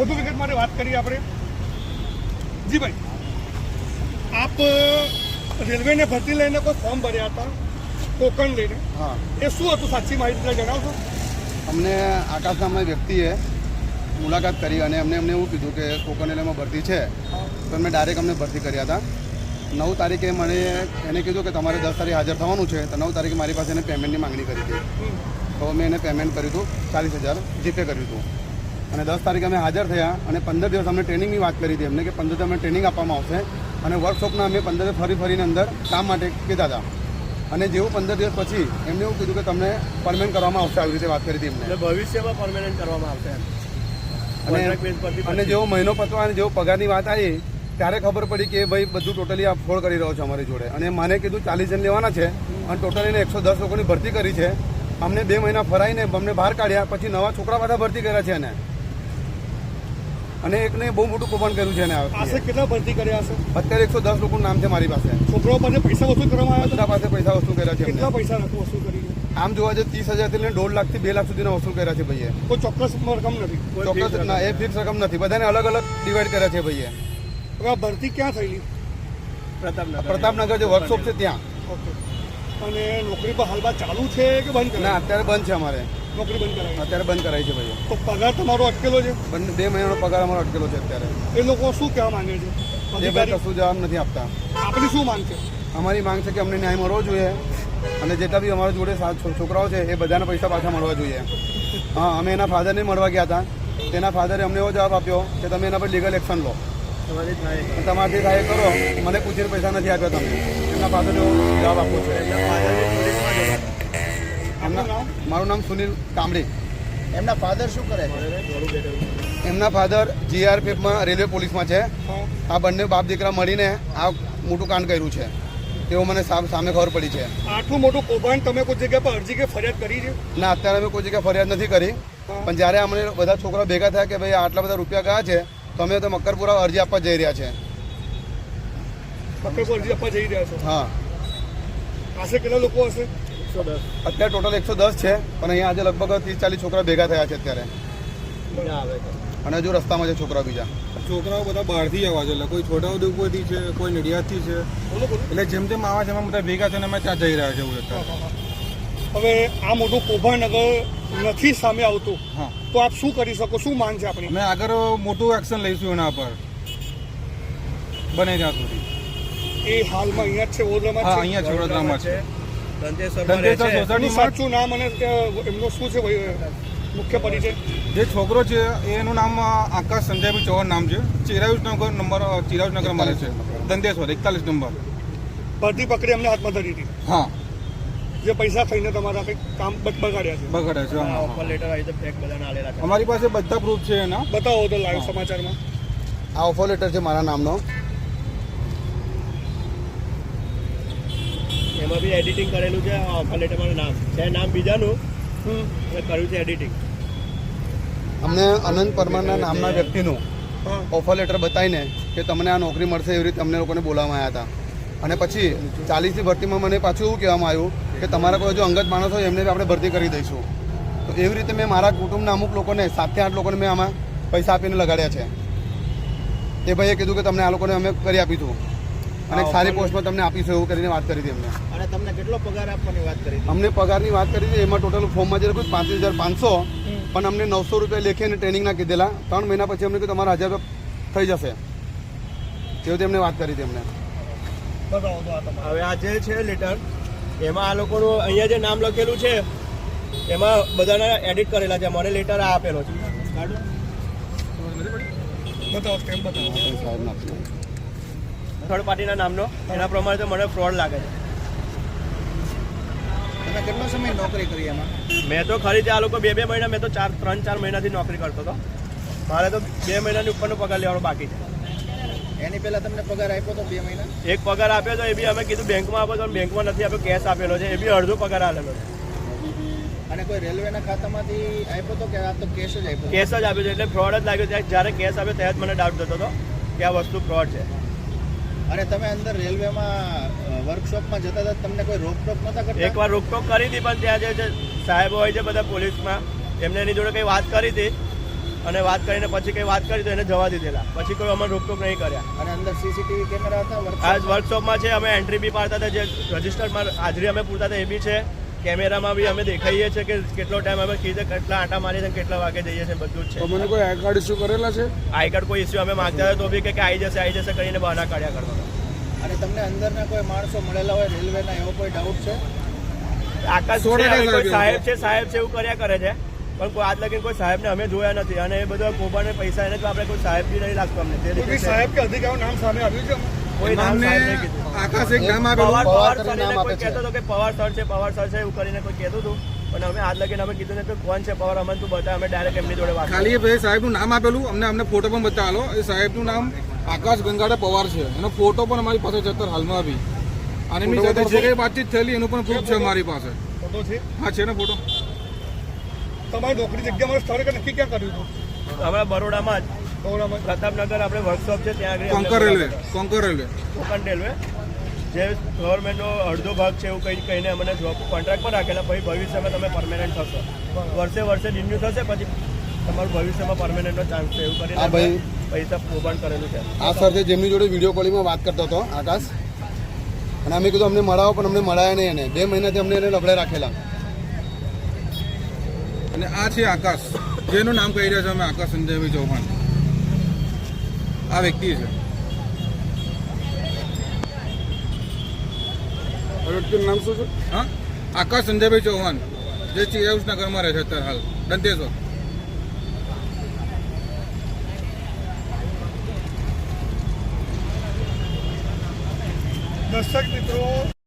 વધુ વિગત માટે વાત કરીએ આપણે. જી ભાઈ આપ રેલવેને ભરતી લઈને કોઈ ફોર્મ ભર્યા હતા ટોકન લઈને? હા. એ શું હતું? સાચી માહિતી જણાવશો? અમને આકાશ નામના વ્યક્તિએ મુલાકાત કરી અને અમને અમને એવું કીધું કે કોકનેલામાં ભરતી છે. તો અમે ડાયરેક્ટ અમને ભરતી કર્યા હતા. નવ તારીખે મને એને કીધું કે તમારે દસ તારીખે હાજર થવાનું છે તો નવ તારીખે મારી પાસે એને પેમેન્ટની માંગણી કરી હતી. તો મેં એને પેમેન્ટ કર્યું હતું ચાલીસ હજાર જીપે કર્યું હતું. અને દસ તારીખે અમે હાજર થયા અને પંદર દિવસ અમને ટ્રેનિંગની વાત કરી હતી એમને કે પંદર દિવસ અમને ટ્રેનિંગ આપવામાં આવશે. અને વર્કશોપના અમે પંદર દિવસ ફરી ફરીને અંદર કામ માટે કીધા હતા. અને જેવું પંદર દિવસ પછી એમને એવું કીધું કે તમને પરમેન્ટ કરવામાં આવશે આવી રીતે વાત કરી હતી એમને. એટલે ભવિષ્યમાં પરમેનન્ટ કરવામાં આવશે અને અને જેવો મહિનો પતવા અને જેવો પગારની વાત આવી ત્યારે ખબર પડી કે ભાઈ બધું ટોટલી આ ફોડ કરી રહ્યો છે અમારી જોડે. અને મને કીધું ચાલીસ જણ લેવાના છે અને ટોટલીને એકસો દસ લોકોની ભરતી કરી છે. અમને બે મહિના ફરાઈને અમને બહાર કાઢ્યા પછી નવા છોકરા બધા ભરતી કર્યા છે એને. અને એકને બહુ મોટું કૌભાંડ કર્યું છે એને આશરે કેટલા ભરતી કર્યા હશે? અત્યારે એકસો દસ લોકોનું નામ છે મારી પાસે. છોકરાઓ પાસે પૈસા વસૂલ કરવામાં આવ્યા બધા પાસે પૈસા વસૂલ કર્યા છે કેટલા પૈસા વસૂલ કરી આમ જોવા જઈએ ત્રીસ હજારથી થી દોઢ લાખથી બે લાખ સુધીના વસૂલ કર્યા છે ભાઈએ. કોઈ ચોક્કસ રકમ નથી? ચોક્કસ ના એ ફિક્સ રકમ નથી. બધાને અલગ અલગ ડિવાઈડ કર્યા છે ભાઈએ. હવે આ ભરતી ક્યાં થયેલી? પ્રતાપનગર. પ્રતાપનગર જે વર્કશોપ છે ત્યાં. ઓકે. અને નોકરી પર હાલમાં ચાલુ છે કે બંધ ના અત્યારે બંધ છે અમારે. નોકરી બંધ કરાવી અત્યારે બંધ કરાવી છે ભાઈ. તો પગાર તમારો અટકેલો છે? બંને બે મહિનાનો પગાર અમારો અટકેલો છે અત્યારે. એ લોકો શું કહેવા માંગે છે? એ ભાઈ કશું જવાબ નથી આપતા. આપણી શું માંગ છે? અમારી માંગ છે કે અમને ન્યાય મળવો જોઈએ અને જેટલા બી અમારા જોડે સાત છોકરાઓ છે એ બધાના પૈસા પાછા મળવા જોઈએ. હા અમે એના ફાધરને મળવા ગયા હતા. તેના ફાધરે અમને એવો જવાબ આપ્યો કે તમે એના પર લીગલ એક્શન લો. તમારાથી થાય કરો. મને પૂછીને પૈસા નથી આપ્યા તમે. એમના ફાધરને જવાબ આપવો છે. એમના મારું નામ સુનિલ કામડી. એમના ફાધર શું કરે છે? એમના ફાધર જીઆરપીએફમાં રેલવે પોલીસમાં છે. આ બંને બાપ દીકરા મળીને આ મોટું કાંડ કર્યું છે. તેવું મને સામે ખબર પડી છે. આટલું મોટું કૌભાંડ તમે કોઈ જગ્યા પર અરજી કે ફરિયાદ કરી છે? ના અત્યારે અમે કોઈ જગ્યાએ ફરિયાદ નથી કરી. પણ જ્યારે અમને બધા છોકરા ભેગા થયા કે ભાઈ આટલા બધા રૂપિયા ગયા છે તો અમે તો મકરપુરા અરજી આપવા જઈ રહ્યા છે. પકડ અરજી આપવા જઈ રહ્યા છો? હા. પાસે કેટલા લોકો હશે. અત્યારે ટોટલ એકસો દસ છે પણ અહીંયા આજે લગભગ ત્રીસ ચાલીસ છોકરા ભેગા થયા છે અત્યારે. અને હજુ રસ્તામાં છે છોકરા બીજા. છોકરાઓ બધા બહારથી આવવા છે એટલે કોઈ છોટાઉદેપુરથી છે કોઈ નડિયાદથી છે. એટલે જેમ જેમ આવા છે એમાં બધા ભેગા થઈને અમે ત્યાં જઈ રહ્યા છે એવું અત્યારે હવે આ મોટું કૌભાંડ અગર નથી સામે આવતું. હા. તો આપ શું કરી શકો? શું માન છે આપણી? અમે આગળ મોટું એક્શન લઈશું એના પર. બને ત્યાં સુધી. એ હાલમાં અહીંયા જ છે વડોદરામાં છે? અહીંયા છે વડોદરામાં છે. દંતેશ્વર સોસાયટીમાં સાચું નામ અને એમનો શું છે ભાઈ, મુખ્ય પરિચય? જે છોકરો છે એનું નામ આકાશ સંજયભાઈ ચૌહાણ નામ છે. ચિરાયુજ નગર નંબર ચિરાયુજ નગર મળે છે. દંતેશ્વર એકતાલીસ નંબર. ભરતી પકડી એમને હાથમાં ધરી હતી. હા. જે પૈસા ખાઈને તમારા કંઈક કામ બગ- બગાડ્યા છે. બગાડ્યા છે letter આવી તો fake બધાને આલેલા અમારી પાસે બધા પ્રૂફ છે એના. બતાવો તો લાઈવ સમાચારમાં. આ ઓફર લેટર છે મારા નામનો. એમાં બી એડિટિંગ કરેલું છે. ઓફર offer માં નામ. છે નામ બીજાનું. હમ. કર્યું છે એડિટિંગ અમને અનંત પરમારના નામના વ્યક્તિનું ઓફર લેટર બતાવીને કે તમને આ નોકરી મળશે એવી રીતે અમને લોકોને બોલાવવામાં આવ્યા હતા. અને પછી ચાલીસની ભરતીમાં મને પાછું એવું કહેવામાં આવ્યું કે તમારા કોઈ જો અંગત માણસ હોય એમને બી આપણે ભરતી કરી દઈશું. તો એવી રીતે મેં મારા કુટુંબના અમુક લોકોને સાતથી આઠ લોકોને મેં આમાં પૈસા આપીને લગાડ્યા છે. એ ભાઈએ કીધું કે તમને આ લોકોને અમે કરી આપીશું. અને એક સારી પોસ્ટમાં તમને આપીશું એવું કરીને વાત કરી હતી અમને અને તમને કેટલો પગાર આપવાની વાત કરી અમને પગારની વાત કરી હતી એમાં ટોટલ ફોર્મમાં જે લખ્યું પાંત્રીસ હજાર પાંચસો પણ અમને નવસો રૂપિયા લેખે અને ટ્રેનિંગના કીધેલા. ત્રણ મહિના પછી અમને કીધું તમારા હજાર રૂપિયા થઈ જશે. તેવું તેમને વાત કરી હતી તમારે. હવે આ જે છે લેટર એમાં આ લોકોનું અહીંયા જે નામ લખેલું છે એમાં બધાને એડિટ કરેલા છે. મને લેટર આ આપેલો છે. બતાવો સ્ટેમ્પ બતાવો? થર્ડ પાર્ટીના નામનો. એના પ્રમાણે તો મને ફ્રોડ લાગે છે. કેટલો સમય નોકરી કરી એમાં? મેં તો ખરી આ લોકો બે બે મહિના મેં તો ચાર ત્રણ ચાર મહિનાથી નોકરી કરતો હતો. મારે તો બે મહિનાની ઉપરનો પગાર લેવાનો બાકી છે. એની પહેલા તમને પગાર આપ્યો તો બે મહિના? એક પગાર આપ્યો તો એ બી અમે કીધું બેંકમાં આપો તો બેંકમાં નથી આપ્યો કેશ આપેલો છે. એ બી અડધો પગાર આવેલો છે. અને કોઈ રેલવેના ખાતામાંથી આપ્યો તો કે આ તો કેશ જ આપ્યો? કેશ જ આપ્યો છે એટલે ફ્રોડ જ લાગ્યો. છે જ્યારે કેસ આપ્યો ત્યારે જ મને ડાઉટ થતો હતો કે આ વસ્તુ ફ્રોડ છે. અને તમે અંદર રેલવેમાં વર્કશોપમાં જતા હતા તમને કોઈ રોકટોક નતા કરતા? એકવાર રોકટોક કરી હતી પણ ત્યાં જે જે સાહેબો હોય છે બધા પોલીસમાં એમને એની જોડે કંઈ વાત કરી હતી અને વાત કરીને પછી કંઈ વાત કરી તો એને જવા દીધેલા. પછી કોઈ અમે રોકટોક નહીં કર્યા. અને અંદર સીસીટીવી કેમેરા હતા આજ વર્કશોપમાં છે અમે એન્ટ્રી બી પાડતા હતા જે રજિસ્ટરમાં હાજરી અમે પૂરતા હતા એ બી છે. કેમેરામાં બી અમે દેખાઈએ છીએ કે કેટલો ટાઈમ અમે કીધે કેટલા આંટા મારીએ છીએ કેટલા વાગે જઈએ છીએ બધું જ છે. મને કોઈ આઈ કાર્ડ ઇસ્યુ કરેલા છે? આઈ કાર્ડ કોઈ ઇસ્યુ અમે માંગતા હતા તો બી કે આવી જશે આવી જશે કરીને બહાના કાઢ્યા કરવાનો. અને તમને અંદરના કોઈ માણસો મળેલા હોય રેલવેના એવો કોઈ ડાઉટ છે? આકાશ કોઈ સાહેબ સાહેબ છે સાહેબ છે એવું કર્યા કરે છે. પણ કોઈ આજ લગીને કોઈ સાહેબને અમે જોયા નથી. અને એ બધા કોબાને પૈસા એને તો આપણે કોઈ સાહેબ બી નહીં લાગતો અમને. તે. સાહેબ કે અધિકારીનું નામ સામે આવ્યું છે? નામને આકાશ એક નામ આપેલું કે પવાર સર છે પવાર સર છે એવું કરીને કોઈ કહેતું હતું પણ અમે આજ લગીને અમે કીધું ને કે કોણ છે પવાર અમને તું બતા અમે ડાયરેક્ટ એમની જોડે વાત ખાલી ભાઈ સાહેબનું નામ આપેલું અમને અમને ફોટો પણ બતાવો એ સાહેબનું નામ આકાશ ગંગાડા પવાર છે. એનો ફોટો પણ અમારી પાસે છે અત્યારે હાલમાં બી. અને એમની સાથે જે કંઈ વાતચીત થયેલી એનું પણ પ્રૂફ છે મારી પાસે. ફોટો છે? હા છે ને ફોટો તમારી નોકરી જગ્યા મારે સ્થળે નક્કી ક્યાં કર્યું હતું? હમણાં બરોડામાં જ. બરોડામાં પ્રતાપનગર આપણે વર્કશોપ છે ત્યાં આગળ Konkan railway Konkan railway. Konkan railway જે ગવર્મેન્ટનો અડધો ભાગ છે એવું કંઈ કહીને અમને જોબ કોન્ટ્રાક્ટ પર રાખેલા પછી ભવિષ્યમાં તમે પરમેનન્ટ થશો. વર્ષે વર્ષે રિન્યુ થશે પછી તમારું ભવિષ્યમાં પરમેનન્ટનો ચાન્સ છે એવું કરીને. પૈસા કૌભાંડ કરેલું છે. આ સર છે જેમની જોડે વીડિયો કોલિંગમાં વાત કરતો હતો આકાશ. અને અમે કીધું અમને મળાવો પણ અમને મળાયા નહીં એને. બે મહિનાથી અમને એને લફડે રાખેલા. અને આ છે આકાશ. જેનું નામ કહી રહ્યા છે અમે આકાશ સંજયભાઈ ચૌહાણ. આ વ્યક્તિ છે. વ્યક્તિનું નામ શું છે? હા? આકાશ સંજયભાઈ ચૌહાણ. જે ચિરાઉસ નગરમાં રહે છે અત્યારે હાલ. દંતેશ્વર. દર્શક મિત્રો